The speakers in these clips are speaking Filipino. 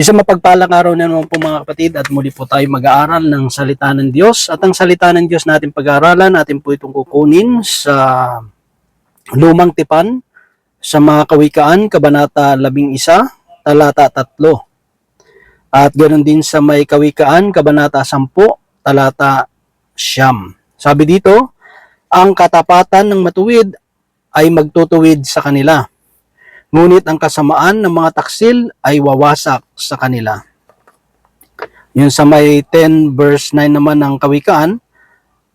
Isang mapagpalang araw na naman po mga kapatid at muli po tayo mag-aaral ng salita ng Diyos. At ang salita ng Diyos natin pag-aaralan, natin po itong kukunin sa Lumang Tipan, sa mga kawikaan, Kabanata 11, talata 3. At ganoon din sa may kawikaan, Kabanata 10, talata siyam. Sabi dito, ang katapatan ng matuwid ay magtutuwid sa kanila ngunit ang kasamaan ng mga taksil ay wawasak sa kanila. Yun sa may 10 verse 9 naman ng kawikaan,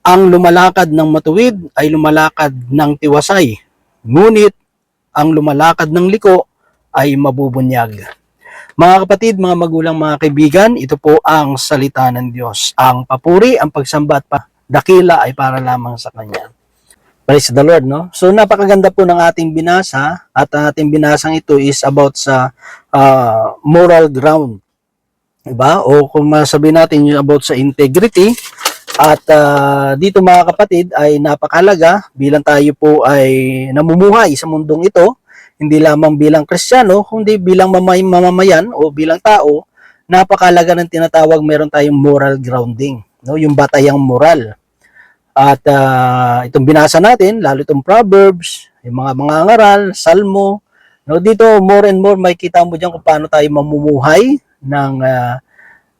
ang lumalakad ng matuwid ay lumalakad ng tiwasay, ngunit ang lumalakad ng liko ay mabubunyag. Mga kapatid, mga magulang, mga kaibigan, ito po ang salita ng Diyos. Ang papuri, ang pagsamba at pa, dakila ay para lamang sa Kanya. Praise the Lord, no? So napakaganda po ng ating binasa at ang ating binasang ito is about sa ah, moral ground. Diba? O kung masabi natin yung about sa integrity at ah, dito mga kapatid ay napakalaga bilang tayo po ay namumuhay sa mundong ito, hindi lamang bilang Kristiyano, kundi bilang mamay, mamamayan o bilang tao, napakalaga ng tinatawag meron tayong moral grounding, no? Yung batayang moral. At ah, itong binasa natin, lalo itong Proverbs, yung mga mga ngaral, Salmo, no, dito more and more may kita mo diyan kung paano tayo mamumuhay ng ah,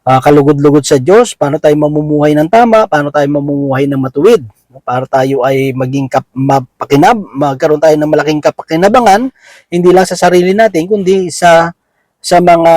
ah, kalugod-lugod sa Diyos, paano tayo mamumuhay ng tama, paano tayo mamumuhay ng matuwid. no, Para tayo ay maging kap- mapakinab, magkaroon tayo ng malaking kapakinabangan, hindi lang sa sarili natin, kundi sa sa mga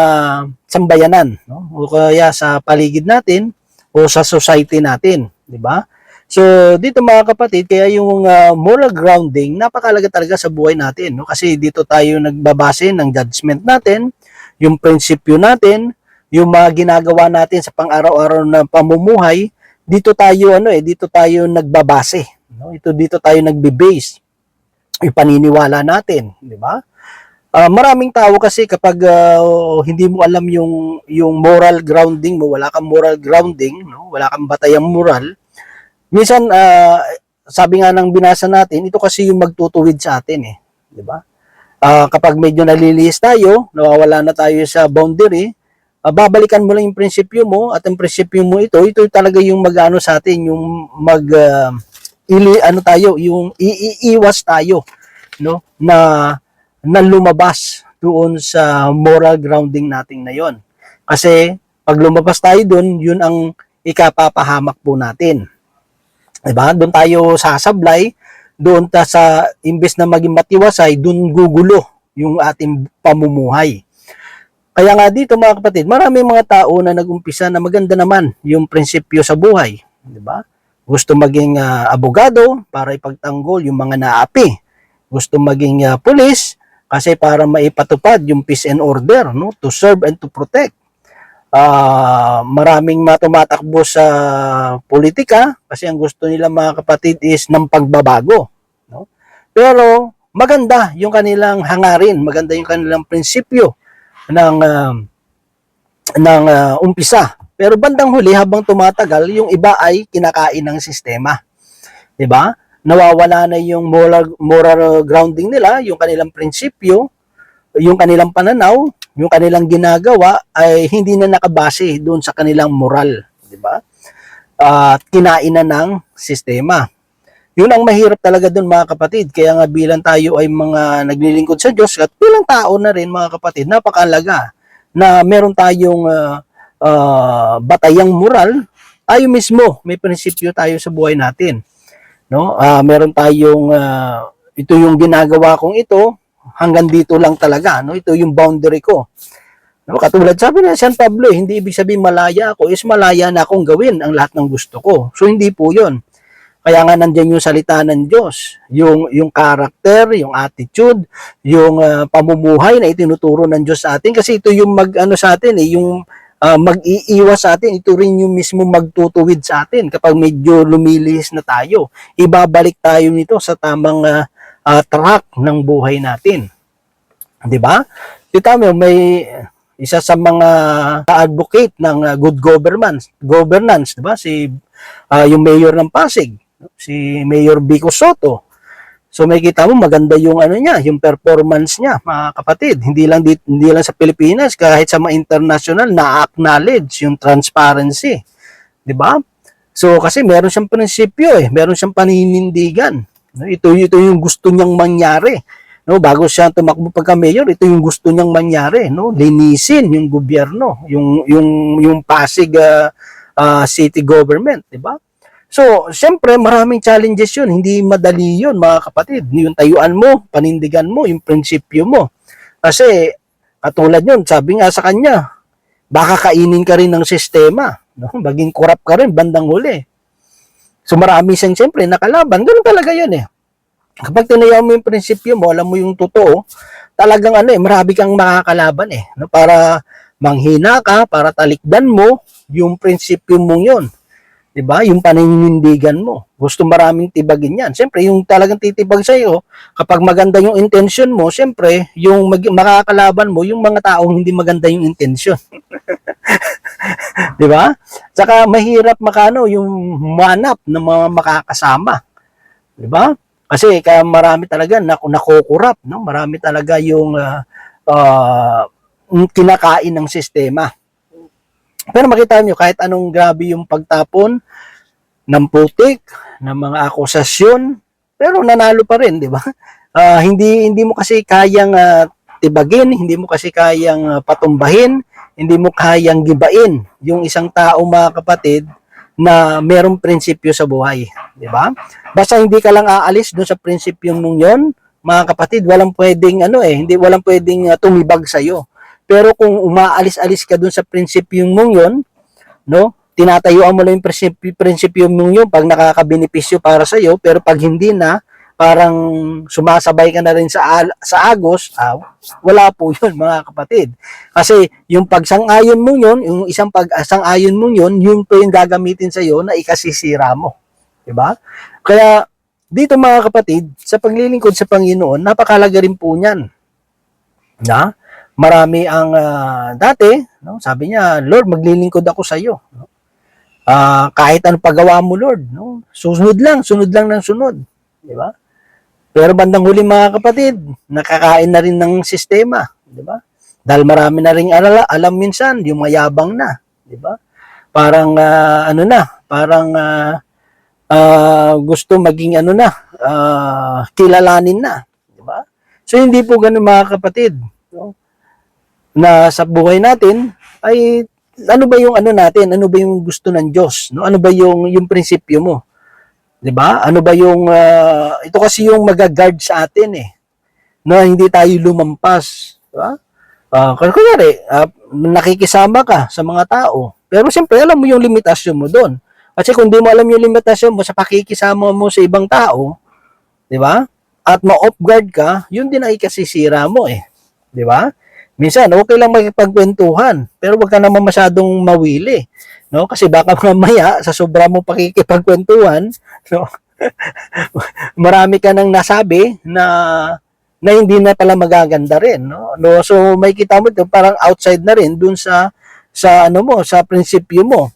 sambayanan, no? o kaya sa paligid natin, o sa society natin, di ba? So, dito mga kapatid, kaya yung uh, moral grounding, napakalaga talaga sa buhay natin. No? Kasi dito tayo nagbabase ng judgment natin, yung prinsipyo natin, yung mga ginagawa natin sa pang-araw-araw na pamumuhay, dito tayo ano eh, dito tayo nagbabase. No? Ito dito tayo nagbe-base yung paniniwala natin, di ba? Ah, maraming tao kasi kapag ah, hindi mo alam yung yung moral grounding mo, wala kang moral grounding, no? Wala kang batayang moral, minsan ah, sabi nga ng binasa natin, ito kasi yung magtutuwid sa atin eh, 'di ba? Ah, kapag medyo nalilihis tayo, nawawala na tayo sa boundary, ah, babalikan mo lang yung prinsipyo mo at ang prinsipyo mo ito, ito talaga yung mag-ano sa atin, yung mag ah, ili ano tayo, yung iiwas tayo, no? Na na lumabas doon sa moral grounding natin na yon. Kasi pag lumabas tayo doon, yun ang ikapapahamak po natin. Diba? Doon tayo sasablay, doon ta sa imbes na maging matiwasay, doon gugulo yung ating pamumuhay. Kaya nga dito mga kapatid, marami mga tao na nag-umpisa na maganda naman yung prinsipyo sa buhay, di ba? Gusto maging ah, abogado para ipagtanggol yung mga naapi. Gusto maging ah, pulis kasi para maipatupad yung peace and order, no? To serve and to protect ah maraming matumatakbo sa politika kasi ang gusto nila mga kapatid is ng pagbabago. No? Pero maganda yung kanilang hangarin, maganda yung kanilang prinsipyo ng ah, ng ah, umpisa. Pero bandang huli habang tumatagal, yung iba ay kinakain ng sistema. 'Di ba? Nawawala na yung moral moral grounding nila, yung kanilang prinsipyo, yung kanilang pananaw, yung kanilang ginagawa ay hindi na nakabase doon sa kanilang moral, di ba? At kinain na ng sistema. Yun ang mahirap talaga doon mga kapatid. Kaya nga bilang tayo ay mga naglilingkod sa Diyos at bilang tao na rin mga kapatid, napakalaga na meron tayong ah, ah, batayang moral, tayo mismo may prinsipyo tayo sa buhay natin. No? Ah, meron tayong ah, ito yung ginagawa kong ito, hanggang dito lang talaga, no? Ito yung boundary ko. No, katulad sabi na San Pablo, eh, hindi ibig sabihin malaya ako, is malaya na akong gawin ang lahat ng gusto ko. So hindi po 'yon. Kaya nga nandiyan yung salita ng Diyos, yung yung character, yung attitude, yung ah, pamumuhay na itinuturo ng Diyos sa atin kasi ito yung mag ano sa atin eh, yung ah, mag-iiwas sa atin, ito rin yung mismo magtutuwid sa atin kapag medyo lumilihis na tayo. Ibabalik tayo nito sa tamang ah, ah, track ng buhay natin. 'Di ba? Kita mo may isa sa mga advocate ng ah, good governance, governance, 'di ba? Si ah, yung mayor ng Pasig, si Mayor Vico Soto. So may kita mo maganda yung ano niya, yung performance niya, mga kapatid. Hindi lang di, hindi lang sa Pilipinas, kahit sa mga international na-acknowledge yung transparency. 'Di ba? So kasi meron siyang prinsipyo eh, meron siyang paninindigan. Ito ito yung gusto niyang mangyari. No, bago siya tumakbo pagka mayor, ito yung gusto niyang mangyari, no? Linisin yung gobyerno, yung yung yung Pasig ah, ah, city government, 'di ba? So, siyempre, maraming challenges yun. Hindi madali yun, mga kapatid. Yung tayuan mo, panindigan mo, yung prinsipyo mo. Kasi, katulad yun, sabi nga sa kanya, baka kainin ka rin ng sistema. No? Maging corrupt ka rin, bandang huli. So, marami siyang siyempre nakalaban. Ganun talaga yun eh. Kapag tinayaw mo yung prinsipyo mo, alam mo yung totoo, talagang ano eh, marami kang makakalaban eh. No? Para manghina ka, para talikdan mo yung prinsipyo mong yun. 'di ba? Yung paninindigan mo. Gusto maraming tibagin 'yan. Siyempre, yung talagang titibag sa iyo, kapag maganda yung intention mo, siyempre, yung mag- makakalaban mo yung mga taong hindi maganda yung intention. 'Di ba? Saka mahirap makano yung manap ng mga makakasama. 'Di ba? Kasi kaya marami talaga na nakukurap, no? Marami talaga yung ah, ah, kinakain ng sistema. Pero makita nyo, kahit anong grabe yung pagtapon ng putik, ng mga akusasyon, pero nanalo pa rin, di ba? Ah, hindi hindi mo kasi kayang ah, tibagin, hindi mo kasi kayang ah, patumbahin, hindi mo kayang gibain yung isang tao mga kapatid na merong prinsipyo sa buhay, di ba? Basta hindi ka lang aalis doon sa prinsipyo mong yon, mga kapatid, walang pwedeng ano eh, hindi walang pwedeng ah, tumibag sa iyo. Pero kung umaalis-alis ka dun sa prinsipyo mong yun, no? Tinatayuan mo lang yung prinsipyo, prinsipyo mong yun pag nakakabenepisyo para sa iyo, pero pag hindi na, parang sumasabay ka na rin sa sa agos, ah, wala po yun mga kapatid. Kasi yung pagsang-ayon mo yun, yung isang pag-sang-ayon mo yun, yun po yung gagamitin sa iyo na ikasisira mo. 'Di ba? Kaya dito mga kapatid, sa paglilingkod sa Panginoon, napakalaga rin po niyan. Na? marami ang ah, dati, no? Sabi niya, Lord, maglilingkod ako sa iyo, no? Ah, kahit anong paggawa mo, Lord, no? Sunod lang, sunod lang ng sunod, di ba? Pero bandang huli mga kapatid, nakakain na rin ng sistema, di ba? Dahil marami na ring alala, alam minsan, yung mayabang na, di ba? Parang ah, ano na, parang ah, ah, gusto maging ano na, ah, kilalanin na, di ba? So hindi po ganun mga kapatid, no? na sa buhay natin ay ano ba yung ano natin? Ano ba yung gusto ng Diyos? No? Ano ba yung yung prinsipyo mo? 'Di ba? Ano ba yung ah, ito kasi yung magagard sa atin eh. Na hindi tayo lumampas, 'di ba? Uh, kunyari, ah, nakikisama ka sa mga tao. Pero siyempre, alam mo yung limitasyon mo doon. Kasi kung di mo alam yung limitasyon mo sa pakikisama mo sa ibang tao, 'di ba? At ma-off guard ka, yun din ay kasisira mo eh. 'Di ba? Minsan, okay lang makipagkwentuhan, pero wag ka naman masyadong mawili, no? Kasi baka mamaya sa sobra mo pakikipagkwentuhan, no? Marami ka nang nasabi na na hindi na pala magaganda rin, no? no so may kita mo ito, parang outside na rin dun sa sa ano mo, sa prinsipyo mo.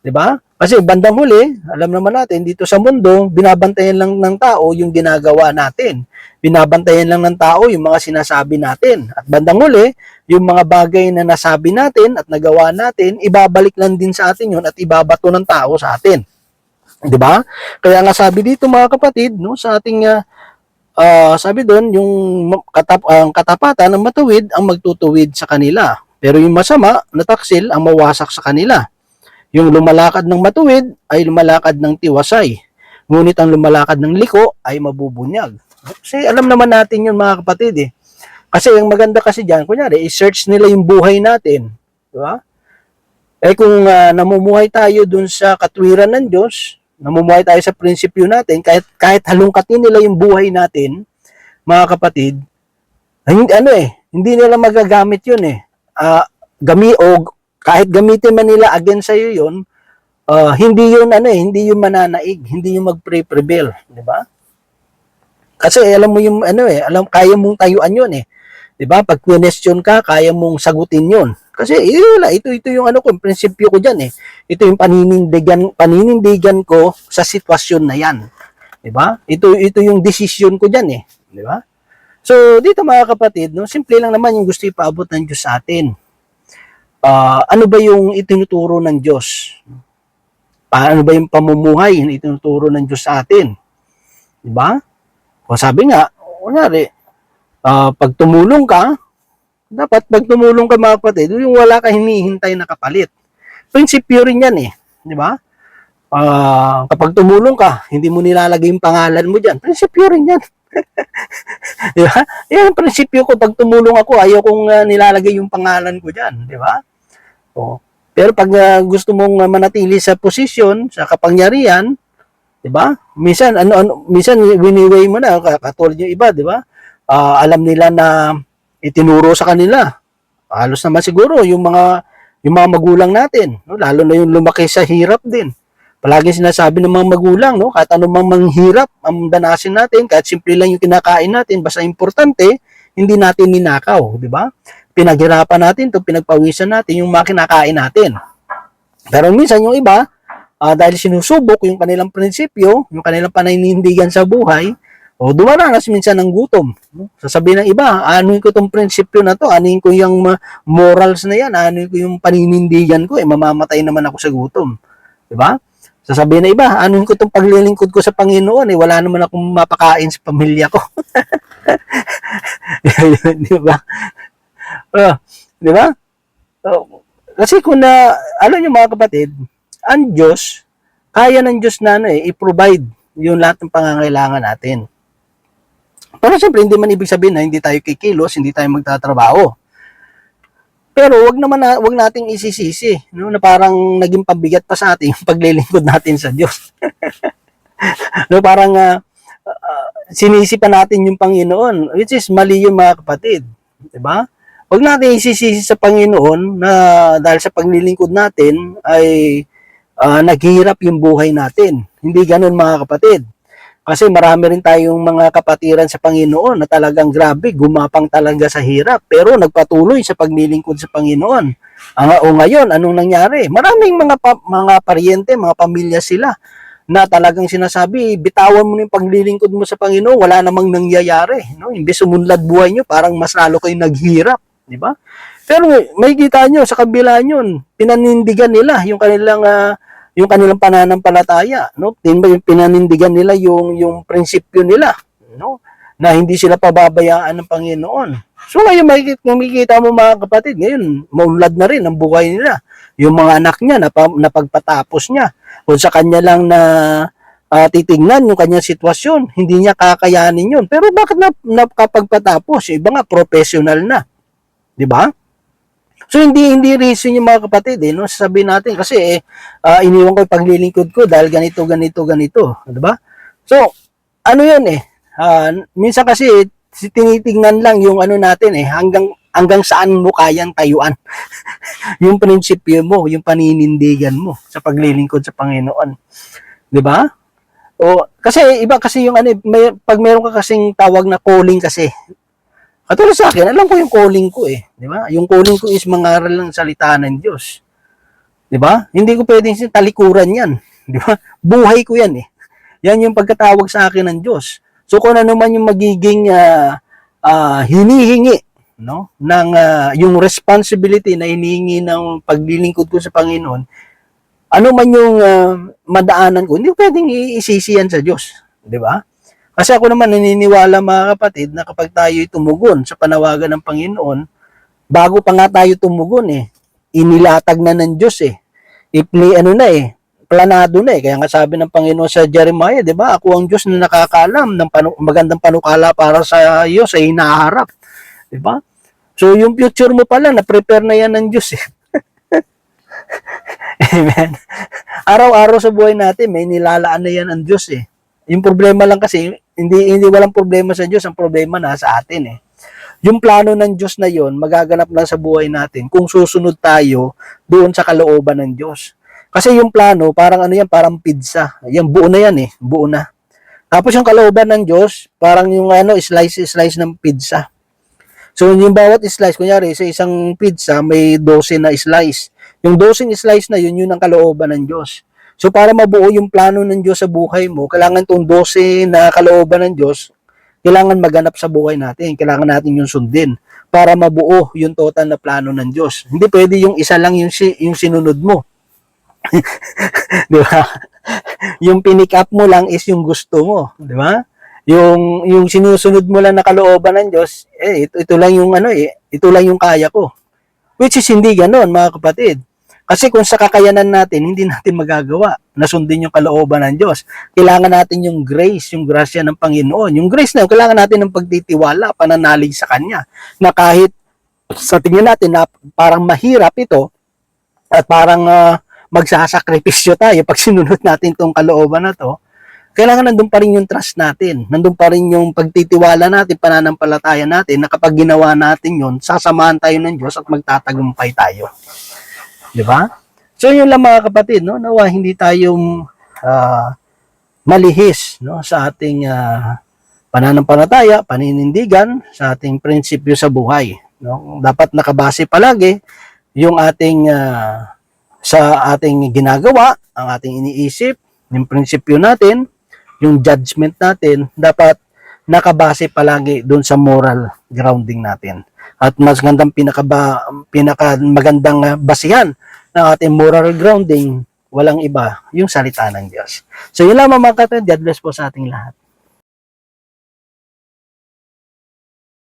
'Di ba? Kasi bandang huli, alam naman natin dito sa mundo, binabantayan lang ng tao yung ginagawa natin. Binabantayan lang ng tao yung mga sinasabi natin. At bandang huli, yung mga bagay na nasabi natin at nagawa natin, ibabalik lang din sa atin yun at ibabato ng tao sa atin. 'Di ba? Kaya nga sabi dito mga kapatid, no, sa ating ah, sabi doon, yung katap ang katapatan ng matuwid ang magtutuwid sa kanila. Pero yung masama na taksil ang mawasak sa kanila. Yung lumalakad ng matuwid ay lumalakad ng tiwasay. Ngunit ang lumalakad ng liko ay mabubunyag. Kasi alam naman natin yun mga kapatid eh. Kasi yung maganda kasi dyan, kunyari, i-search nila yung buhay natin. Di ba? Eh kung ah, namumuhay tayo dun sa katwiran ng Diyos, namumuhay tayo sa prinsipyo natin, kahit, kahit halongkatin nila yung buhay natin, mga kapatid, ay, ano eh, hindi nila magagamit yun eh. Ah, gami o kahit gamitin man nila against sa iyo yun, ah, hindi yun ano eh, hindi yun mananaig, hindi yun magpre-prevail, di ba? Kasi alam mo yung ano eh, alam kaya mong tayuan yun eh. 'Di ba? Pag question ka, kaya mong sagutin 'yon. Kasi eh, wala, ito ito yung ano ko, prinsipyo ko diyan eh. Ito yung paninindigan paninindigan ko sa sitwasyon na 'yan. 'Di ba? Ito ito yung decision ko diyan eh, 'di ba? So, dito mga kapatid, no, simple lang naman yung gusto ipaabot ng Diyos sa atin. Ah, ano ba yung itinuturo ng Diyos? Paano ba yung pamumuhay na itinuturo ng Diyos sa atin? 'Di ba? O sabi nga, kunyari, ah, pag tumulong ka, dapat pag tumulong ka mga kapatid, yung wala ka hinihintay na kapalit. Prinsipyo rin yan eh. Di ba? Ah, kapag tumulong ka, hindi mo nilalagay yung pangalan mo dyan. Prinsipyo rin yan. di ba? Yan ang prinsipyo ko. Pag tumulong ako, ayaw kong ah, nilalagay yung pangalan ko dyan. Di ba? O. Pero pag ah, gusto mong ah, manatili sa posisyon, sa kapangyarihan, 'di ba? Minsan ano ano minsan winiway mo na ka- katulad yung iba, 'di ba? Ah, alam nila na itinuro sa kanila. Halos naman siguro yung mga yung mga magulang natin, no? lalo na yung lumaki sa hirap din. Palagi sinasabi ng mga magulang, no, kahit anumang manghirap ang danasin natin, kahit simple lang yung kinakain natin, basta importante, hindi natin ninakaw, 'di ba? Pinaghirapan natin 'to, pinagpawisan natin yung mga kinakain natin. Pero minsan yung iba, ah, dahil sinusubok yung kanilang prinsipyo, yung kanilang paninindigan sa buhay, o dumaranas minsan ng gutom. Sasabihin ng iba, anuin ko itong prinsipyo na to, anuin ko yung morals na yan, anuin ko yung paninindigan ko, eh, mamamatay naman ako sa gutom. Di ba? Sasabihin ng iba, anuin ko itong paglilingkod ko sa Panginoon, eh, wala naman akong mapakain sa pamilya ko. di Ah, di ba? Oh, kasi kung na, alam niyo mga kapatid, ang Diyos, kaya ng Diyos na ano eh, i-provide yung lahat ng pangangailangan natin. Pero siyempre, hindi man ibig sabihin na hindi tayo kikilos, hindi tayo magtatrabaho. Pero wag naman na, wag nating isisisi, no, na parang naging pabigat pa sa atin yung paglilingkod natin sa Diyos. no, parang ah, ah, sinisi pa natin yung Panginoon, which is mali yung mga kapatid, 'di ba? Wag natin isisisi sa Panginoon na dahil sa paglilingkod natin ay ah, naghihirap yung buhay natin. Hindi ganoon mga kapatid. Kasi marami rin tayong mga kapatiran sa Panginoon na talagang grabe, gumapang talaga sa hirap, pero nagpatuloy sa paglilingkod sa Panginoon. Ang o ngayon, anong nangyari? Maraming mga pa, mga paryente, mga pamilya sila na talagang sinasabi, bitawan mo na yung paglilingkod mo sa Panginoon, wala namang nangyayari. No? Imbes sumunlad buhay nyo, parang mas lalo kayong naghirap. Di ba? Pero may kita nyo, sa kabila nyon, pinanindigan nila yung kanilang ah, yung kanilang pananampalataya, no? Pinanindigan nila yung yung prinsipyo nila, no? Na hindi sila pababayaan ng Panginoon. So ngayon makikita, makikita mo mga kapatid, ngayon maunlad na rin ang buhay nila. Yung mga anak niya napa, napagpatapos niya. Kung sa kanya lang na ah, titingnan yung kanyang sitwasyon, hindi niya kakayanin yun. Pero bakit na, nakapagpatapos? Yung iba nga professional na. 'Di ba? So hindi hindi reason yung mga kapatid eh, no? Sasabihin natin kasi eh, ah, iniwan ko yung paglilingkod ko dahil ganito ganito ganito, 'di ba? So ano 'yun eh? Ah, minsan kasi si- tinitingnan lang yung ano natin eh hanggang hanggang saan mo kayang tayuan. yung prinsipyo mo, yung paninindigan mo sa paglilingkod sa Panginoon. 'Di ba? O kasi iba kasi yung ano eh, may, pag meron ka kasing tawag na calling kasi Katulad sa akin, alam ko yung calling ko eh. Di ba? Yung calling ko is mangaral ng salita ng Diyos. Di ba? Hindi ko pwedeng talikuran yan. Di ba? Buhay ko yan eh. Yan yung pagkatawag sa akin ng Diyos. So kung ano man yung magiging ah, ah, hinihingi no ng ah, yung responsibility na hinihingi ng paglilingkod ko sa Panginoon ano man yung ah, madaanan ko hindi pwedeng iisisi yan sa Diyos di ba kasi ako naman naniniwala mga kapatid na kapag tayo tumugon sa panawagan ng Panginoon, bago pa nga tayo tumugon eh, inilatag na ng Diyos eh. Ipli ano na eh, planado na eh. Kaya nga sabi ng Panginoon sa Jeremiah, di ba? Ako ang Diyos na nakakaalam ng panu- magandang panukala para sa iyo sa hinaharap. Di ba? So yung future mo pala, na-prepare na yan ng Diyos eh. Amen. Araw-araw sa buhay natin, may nilalaan na yan ang Diyos eh. Yung problema lang kasi, hindi hindi walang problema sa Diyos, ang problema nasa atin eh. Yung plano ng Diyos na yon magaganap lang sa buhay natin kung susunod tayo doon sa kalooban ng Diyos. Kasi yung plano, parang ano yan, parang pizza. Yan, buo na yan eh, buo na. Tapos yung kalooban ng Diyos, parang yung ano, slice-slice ng pizza. So yung bawat slice, kunyari sa isang pizza, may 12 na slice. Yung 12 slice na yun, yun ang kalooban ng Diyos. So para mabuo yung plano ng Diyos sa buhay mo, kailangan tong 12 na kalooban ng Diyos, kailangan maganap sa buhay natin. Kailangan natin yung sundin para mabuo yung total na plano ng Diyos. Hindi pwede yung isa lang yung, si, yung sinunod mo. di ba? Yung pinick up mo lang is yung gusto mo, di ba? Yung yung sinusunod mo lang na kalooban ng Diyos, eh ito, ito lang yung ano eh, ito lang yung kaya ko. Which is hindi ganoon, mga kapatid. Kasi kung sa kakayanan natin, hindi natin magagawa na sundin yung kalooban ng Diyos. Kailangan natin yung grace, yung grasya ng Panginoon. Yung grace na yun, kailangan natin ng pagtitiwala, pananalig sa Kanya. Na kahit sa tingin natin na parang mahirap ito, at parang ah, magsasakripisyo tayo pag sinunod natin tong kalooban na to, kailangan nandun pa rin yung trust natin. Nandun pa rin yung pagtitiwala natin, pananampalataya natin, na kapag ginawa natin yun, sasamahan tayo ng Diyos at magtatagumpay tayo. Di ba? So yun lang mga kapatid, no? Nawa hindi tayong ah, malihis no sa ating ah, pananampalataya, paninindigan, sa ating prinsipyo sa buhay, no? Dapat nakabase palagi yung ating ah, sa ating ginagawa, ang ating iniisip, yung prinsipyo natin, yung judgment natin, dapat nakabase palagi doon sa moral grounding natin. At mas gandang pinakaba, pinaka magandang basihan ng ating moral grounding, walang iba, yung salita ng Diyos. So yun lamang mga kapatid, God bless po sa ating lahat.